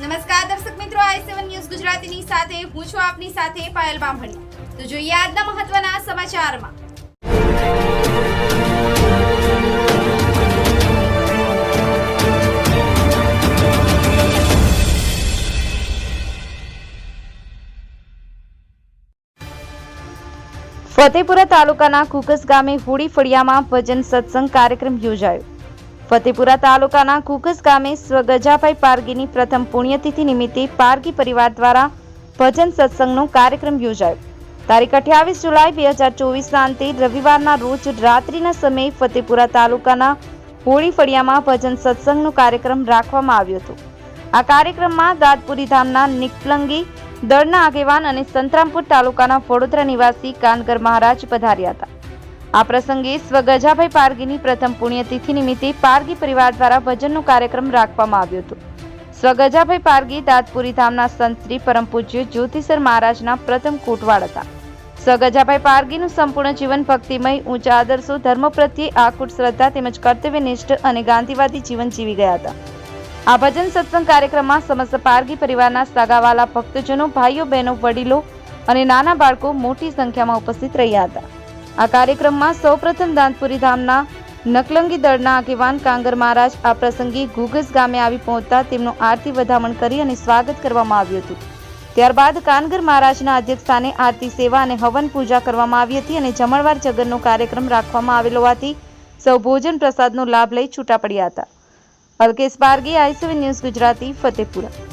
નમસ્કાર દર્શક મિત્રો, આઈ સેવન ન્યૂઝ ગુજરાતીની સાથે, હું છું આપની સાથે પાયલ બામણી. તો જોઈએ આજના મહત્વના સમાચારમાં. ફતેપુરા તાલુકાના કુકસ ગામે હોળી ફળિયામાં ભજન સત્સંગ કાર્યક્રમ યોજાયો. ફતેપુરા તાલુકાના કુકસ ગામે સ્વગજાભાઈ પારગીની પ્રથમ પુણ્યતિથિ નિમિત્તે પારગી પરિવાર દ્વારા ભજન સત્સંગનો કાર્યક્રમ યોજાયો. તારીખ અઠ્યાવીસ જુલાઈ બે હજાર ચોવીસના અંતે રવિવારના રોજ રાત્રિના સમયે ફતેપુરા તાલુકાના હોળી ફળિયામાં ભજન સત્સંગનો કાર્યક્રમ રાખવામાં આવ્યો હતો. આ કાર્યક્રમમાં દાદપુરી ધામના નિકલંગી, દળના આગેવાન અને સંતરામપુર તાલુકાના વડોદરા નિવાસી કાનગર મહારાજ પધાર્યા હતા. આ પ્રસંગે સ્વગજાભાઈ પારગીની પ્રથમ પુણ્યતિથિ નિમિત્તે પારગી પરિવાર દ્વારા ભજનનો કાર્યક્રમ રાખવામાં આવ્યો હતો. સ્વગજાભાઈ પારગી દાતપુરી ધામના સંત શ્રી પરમ પૂજ્ય જ્યોતિસર મહારાજના પ્રથમ કોટવાડ હતા. સ્વગજાભાઈ પારગીનું સંપૂર્ણ જીવન ભક્તિમય, ઊંચા આદર્શો, ધર્મ પ્રત્યે આકુટ શ્રદ્ધા તેમજ કર્તવ્યનિષ્ઠ અને ગાંધીવાદી જીવન જીવી ગયા હતા. આ ભજન સત્સંગ કાર્યક્રમમાં સમસ્ત પારગી પરિવારના સગાવાલા ભક્તજનો, ભાઈઓ, બહેનો, વડીલો અને નાના બાળકો મોટી સંખ્યામાં ઉપસ્થિત રહ્યા હતા. આ કાર્યક્રમમાં સૌપ્રથમ દાંતપુરી ધામના નકલંગી દળના આગેવાન કાંગર મહારાજ આ પ્રસંગે ગુગસ ગામે આવી પહોંચતા તેમનું આરતી વધામણ કરી અને સ્વાગત કરવામાં આવ્યું હતું. ત્યારબાદ કાનગર મહારાજના અધ્યક્ષસ્થાને આરતી સેવા અને હવન પૂજા કરવામાં આવી હતી અને જમણવાર જગનનો કાર્યક્રમ રાખવામાં આવેલો હોવાથી સૌ ભોજન પ્રસાદનો લાભ લઈ છૂટા પડ્યા હતા. Alkesh Bargi ICV news Gujarati, Fatepura.